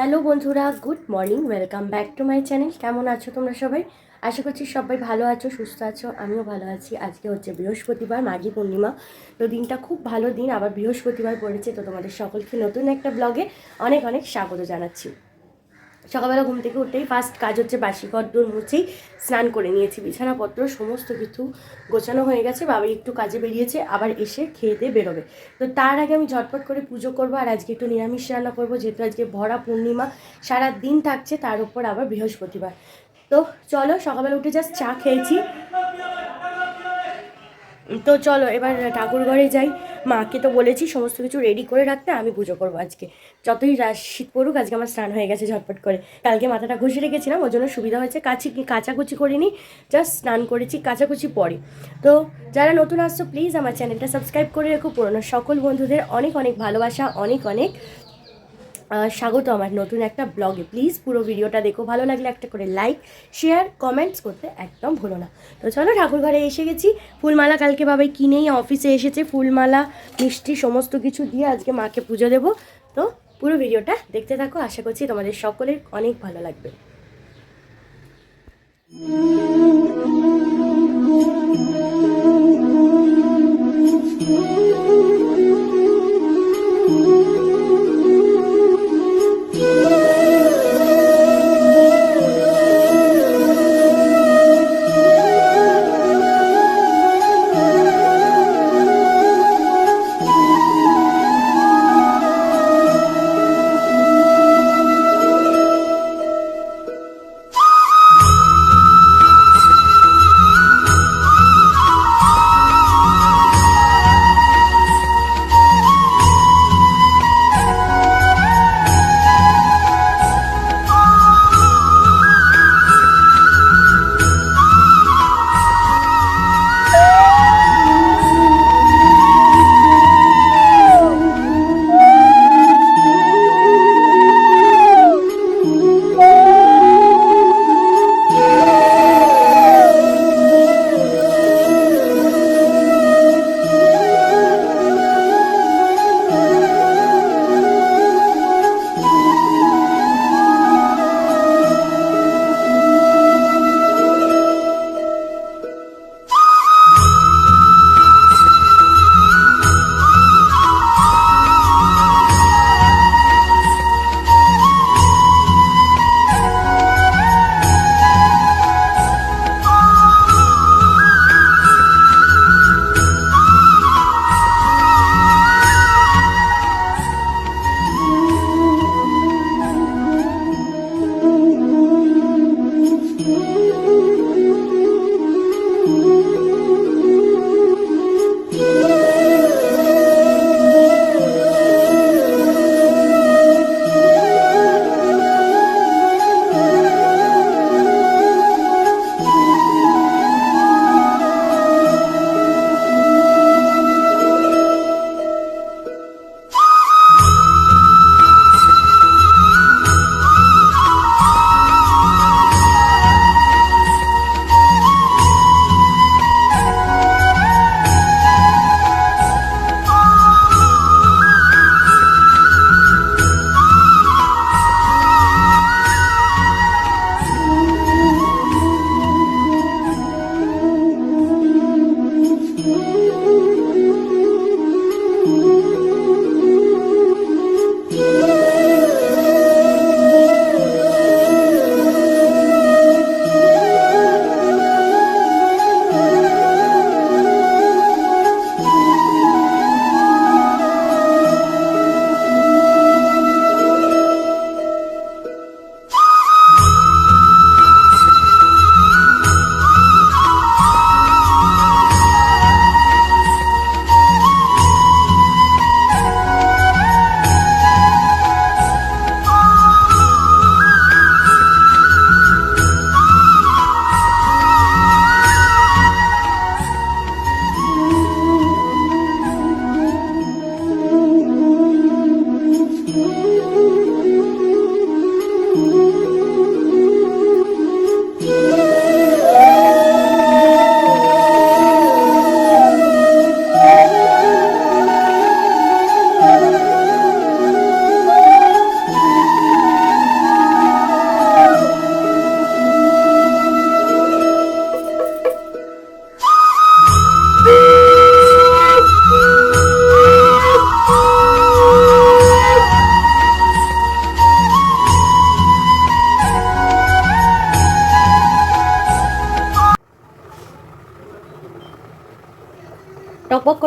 Hello বন্ধুরা, good morning, welcome back to my channel. কেমন আছো তোমরা সবাই? আশা করছি সবাই ভালো আছো, সুস্থ আছো, আমিও ভালো আছি। আজকে হচ্ছে বৃহস্পতিবার, মাঘী পূর্ণিমা। তো দিনটা খুব ভালো দিন, আবার বৃহস্পতিবার পড়েছে, তো তোমাদের সকলকে নতুন একটা ব্লগে অনেক অনেক স্বাগত জানাচ্ছি। সকালবেলা ঘুম থেকে উঠেই ফার্স্ট কাজ হচ্ছে বাসি কদ্দুর মুছেই স্নান করে নিয়েছি। বিছানাপত্র, সমস্ত কিছু গোছানো হয়ে গেছে, বাবা একটু কাজে বেরিয়েছে, আবার এসে খেয়ে দিয়ে বেরোবে। তো তার আগে আমি ঝটপট করে পুজো করব, আর আজকে একটু নিরামিষ রান্না করব, যেহেতু আজকে ভরা পূর্ণিমা, সারা দিন থাকছে, তার উপর আবার বৃহস্পতিবার। তো চলো, সকালবেলা উঠে জাস্ট চা খেয়েছি। তো চলো, এবার ঠাকুর ঘরে যাই। মাকে তো বলেছি, সমস্ত কিছু রেডি করে রাখতে, আমি পুজো করব আজকে। যতই শীত পড়ুক, আজকে আমার স্নান হয়ে গেছে ঝটপট করে। কালকে মাথাটা ঘষে রেখেছিলাম, ওর জন্য সুবিধা হয়েছে, কাছি কাচাকুচি করিনি জাস্ট স্নান করেছি, কাচাকুচি পরে। তো যারা নতুন আসছো প্লিজ আমার চ্যানেলটা সাবস্ক্রাইব করে রেখো। পুরোনো সকল বন্ধুদের অনেক অনেক ভালোবাসা, অনেক অনেক স্বাগত আমার নতুন একটা ব্লগে। প্লিজ পুরো ভিডিওটা দেখো, ভালো লাগলে একটা করে লাইক শেয়ার কমেন্টস করতে একদম ভুলো না। তো চলো ঠাকুর ঘরে এসে গেছি। ফুলমালা কালকে বাবাই কিনেই অফিসে এসেছে। ফুলমালা, মিষ্টি, সমস্ত কিছু দিয়ে আজকে মাকে পুজো দেবো। তো পুরো ভিডিওটা দেখতে থাকো, আশা করছি তোমাদের সকলের অনেক ভালো লাগবে।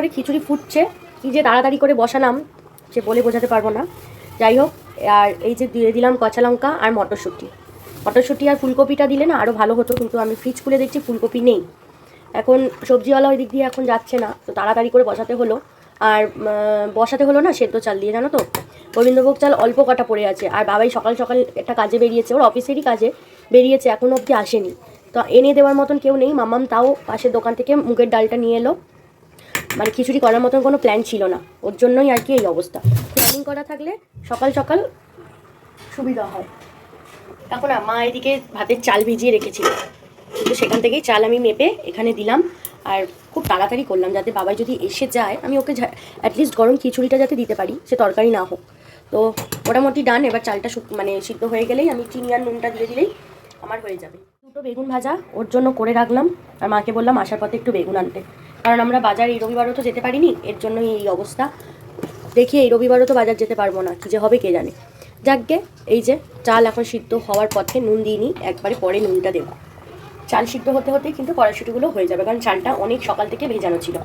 করে খিচুড়ি ফুটছে। কি যে তাড়াতাড়ি করে বসালাম, সে বলে বোঝাতে পারব না। যাই হোক, আর এই যে দিয়ে দিলাম কাঁচা লঙ্কা আর মটরশুঁটি। মটরশুঁটি আর ফুলকপিটা দিলে না আরও ভালো হতো, কিন্তু আমি ফ্রিজ খুলে দেখছি ফুলকপি নেই। এখন সবজিওয়ালা ওই দিক দিয়ে এখন যাচ্ছে না, তো তাড়াতাড়ি করে বসাতে হলো। আর বসাতে হলো না, সেদ্ধ চাল দিয়ে, জানো তো? গোবিন্দভোগ চাল অল্প কটা পড়ে আছে, আর বাবাই সকাল সকাল একটা কাজে বেরিয়েছে, ওর অফিসেরই কাজে বেরিয়েছে এখনও অবধি আসেনি। তো এনে দেওয়ার মতন কেউ নেই মামাম তাও পাশের দোকান থেকে মুগের ডালটা নিয়ে এলো। মানে খিচুড়ি করার মতন কোনো প্ল্যান ছিল না। ওর জন্যই আর কি এই অবস্থা। প্ল্যানিং করা থাকলে সকাল সকাল সুবিধা হয়। এখন মা এদিকে ভাতের চাল ভিজিয়ে রেখেছিল। কিন্তু সেখান থেকেই চাল আমি মেপে এখানে দিলাম। আর খুব তাড়াতাড়ি করলাম যাতে বাবাই যদি এসে যায়, আমি ওকে অ্যাটলিস্ট গরম খিচুড়িটা যাতে দিতে পারি, সে তরকারি না হোক। তো মোটামুটি ডান এবার চালটা মানে সিদ্ধ হয়ে গেলেই আমি চিনি আর নুনটা দিয়ে দিলেই আমার হয়ে যাবে। দুটো বেগুন ভাজা ওর জন্য করে রাখলাম। আর মাকে বললাম আসার পথে একটু বেগুন আনতে। কারণ আমরা বাজার এই রবিবারও তো যেতে পারিনি, এর জন্যই এই অবস্থা। দেখি এই রবিবারও তো বাজার যেতে পারব না, কী যে হবে কে জানে। যাকগে, এই যে চাল এখন সিদ্ধ হওয়ার পথে নুন দিইনি, একবারে পরে নুনটা দেবো। চাল সিদ্ধ হতে হতে কিন্তু কড়াইশুটিগুলো হয়ে যাবে, কারণ চালটা অনেক সকাল থেকে ভেজানো ছিল।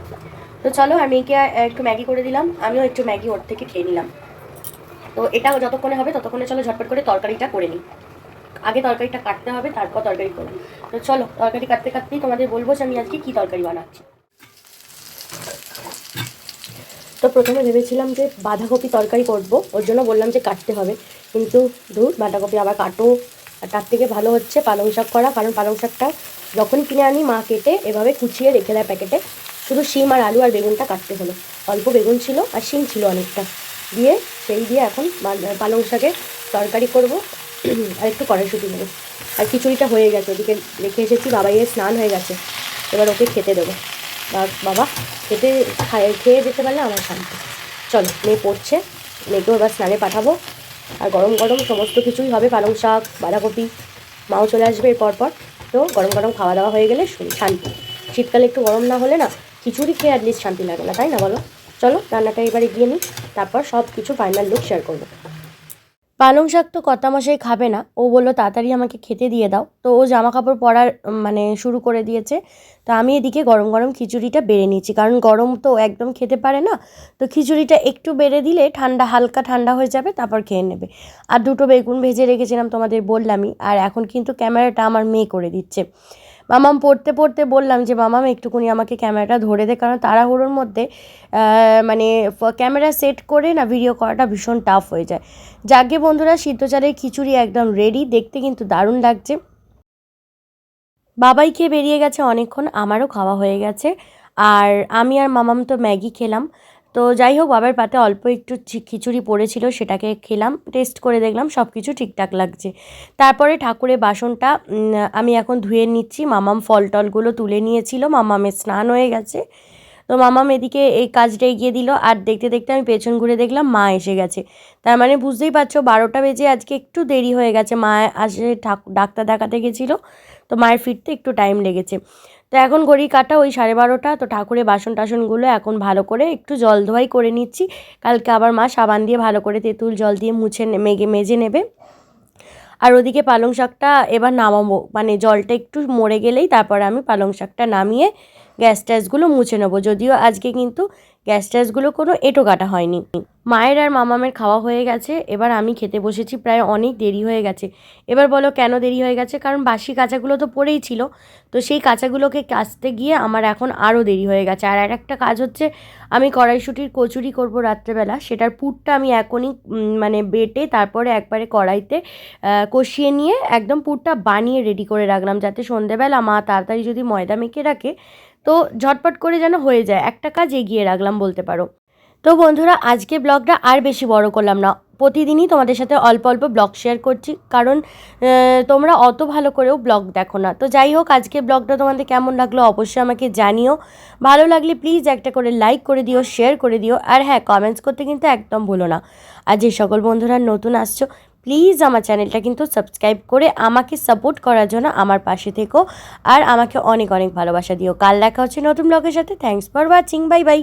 তো চলো আর মেয়েকে একটু ম্যাগি করে দিলাম, আমিও একটু ম্যাগি ওর থেকে খেয়ে নিলাম। তো এটা যতক্ষণে হবে ততক্ষণে চলো ঝটপট করে তরকারিটা করে নিই। আগে তরকারিটা কাটতে হবে, তারপর তরকারি করব। তো চলো, তরকারি কাটতে কাটতেই তোমাদের বলব যে আমি আজকে কী তরকারি বানাচ্ছি। তো প্রথমে ভেবেছিলাম যে বাঁধাকপি তরকারি করব, ওর জন্য বললাম যে কাটতে হবে। কিন্তু দূর বাঁধাকপি আবার কাটো। আর তার থেকে ভালো হচ্ছে পালং শাক করা, কারণ পালং শাকটা যখন কিনে আনি মা কেটে এভাবে কুচিয়ে রেখে দেয় প্যাকেটে। শুধু শিম আর আলু আর বেগুনটা কাটতে হলো। অল্প বেগুন ছিল আর শিম ছিল অনেকটা। দিয়ে সেই দিয়ে এখন পালং শাকের তরকারি করব। আর একটু কড়াইশুটি নেব। আর খিচুড়িটা হয়ে গেছে ওদিকে রেখে এসেছি বাবাইয়ের স্নান হয়ে গেছে। এবার ওকে খেতে দেবো। বাবা, খেতে, খায়, খেয়ে যেতে পারলে আমার শান্তি। চলো, মেয়ে পড়ছে, মেয়েকেও এবার স্নানে পাঠাবো। আর গরম গরম সমস্ত কিছুই হবে, পালং শাক, বাঁধাকপি, মাও চলে আসবে এর পরপর তো গরম গরম খাওয়া দাওয়া হয়ে গেলে শুনি শান্তি। শীতকালে একটু গরম না হলে না, খিচুড়ি খেয়ে অ্যাটলিস্ট শান্তি লাগে না, তাই না বলো? চলো, রান্নাটা এবারে গিয়ে নিই, তারপর সব কিছু ফাইনাল লুক শেয়ার করব। পালং শাক তো কর্তা মশাই খাবে না। ও বলল, তাড়াতাড়ি আমাকে খেতে দিয়ে দাও। তো ও জামা কাপড় পরার মানে শুরু করে দিয়েছে। তো আমি এদিকে গরম গরম খিচুড়িটা বেড়ে নিয়েছি। কারণ গরম তো একদম খেতে পারে না। তো খিচুড়িটা একটু বেড়ে দিলে ঠান্ডা, হালকা ঠান্ডা হয়ে যাবে, তারপর খেয়ে নেবে। আর দুটো বেগুন ভেজে রেখেছিলাম তোমাদের বললামই। আর এখন কিন্তু ক্যামেরাটা আমার মেয়ে করে দিচ্ছে। মামাম পড়তে পড়তে বললাম যে, মামাম, একটুকুনি আমাকে ক্যামেরাটা ধরে দে। কারণ তাড়াহুড়োর মধ্যে মানে ক্যামেরা সেট করে না, ভিডিও করাটা ভীষণ টাফ হয়ে যায়। যাকে বন্ধুরা সিদ্ধ চালের খিচুড়ি একদম রেডি দেখতে কিন্তু দারুণ লাগছে। বাবাই খেয়ে বেরিয়ে গেছে অনেকক্ষণ, আমারও খাওয়া হয়ে গেছে। আর আমি আর মামাম তো ম্যাগি খেলাম। তো যাই হোক, বাবার পাতে অল্প একটু খিচুড়ি পড়েছিল, সেটাকে খেলাম টেস্ট করে দেখলাম সব কিছু ঠিকঠাক লাগছে। তারপরে ঠাকুরের বাসনটা আমি এখন ধুয়ে নিচ্ছি। মামাম ফল টলগুলো তুলে নিয়েছিল, মামামের স্নান হয়ে গেছে। তো মামাম এদিকে এই কাজটা এগিয়ে দিল, আর দেখতে দেখতে আমি পেছন ঘুরে দেখলাম, মা এসে গেছে। তার মানে বুঝতেই পারছ, বারোটা বেজে আজকে একটু দেরি হয়ে গেছে। মা আসে ডাক্তার দেখাতে গেছিল, তো মায়ের ফিরতে একটু টাইম লেগেছে। তো এখন ঘড়ি কাটা ওই সাড়ে বারোটা, তো ঠাকুরের বাসন টাসনগুলো এখন ভালো করে একটু জল ধোয়াই করে নিচ্ছি। কালকে আবার মা সাবান দিয়ে ভালো করে তেঁতুল জল দিয়ে মুছে মেগে, মেজে নেবে। আর ওদিকে পালং শাকটা এবার নামাবো মানে জলটা একটু মরে গেলেই তারপর আমি পালং শাকটা নামিয়ে গ্যাস ট্যাসগুলো মুছে নেব। যদিও আজকে কিন্তু গ্যাস ট্যাসগুলো কোনো এঁটো কাটা হয়নি। মায়ের আর মামামের খাওয়া হয়ে গেছে, এবার আমি খেতে বসেছি প্রায় অনেক দেরি হয়ে গেছে। এবার বলো কেন দেরি হয়ে গেছে? কারণ বাসি কাঁচাগুলো তো পড়েই ছিল। তো সেই কাঁচাগুলোকে কাচতে গিয়ে আমার এখন আরও দেরি হয়ে গেছে। আর একটা কাজ হচ্ছে, আমি কড়াইশুটির কচুরি করব রাত্রেবেলা। সেটার পুরটা আমি এখনই মানে বেটে তারপরে একবারে কড়াইতে কষিয়ে নিয়ে একদম পুরটা বানিয়ে রেডি করে রাখলাম। যাতে সন্ধেবেলা মা তাড়াতাড়ি যদি ময়দা মেখে রাখে তো ঝটপট করে যেন হয়ে যায়। একটা কাজ এগিয়ে রাখলাম বলতে পারো। তো বন্ধুরা, আজকে ব্লগটা আর বেশি বড় করলাম না। প্রতিদিনই তোমাদের সাথে অল্প অল্প ব্লগ শেয়ার করছি। কারণ তোমরা অত ভালো করেও ব্লগ দেখো না। তো যাই হোক আজকে ব্লগটা তোমাদের কেমন লাগল অবশ্যই আমাকে জানিও। ভালো লাগলে প্লিজ একটা করে লাইক করে দিও শেয়ার করে দিও। আর হ্যাঁ কমেন্টস করতে কিন্তু একদম ভুলো না। আর যে সকল বন্ধুরা নতুন আসছো প্লিজ আমার চ্যানেলটা কিন্তু সাবস্ক্রাইব করে আমাকে সাপোর্ট করার জন্য আমার পাশে থেকো। আর আমাকে অনেক অনেক ভালোবাসা দিও। কাল দেখা হচ্ছে নতুন ব্লগের সাথে। Thanks for watching bye bye.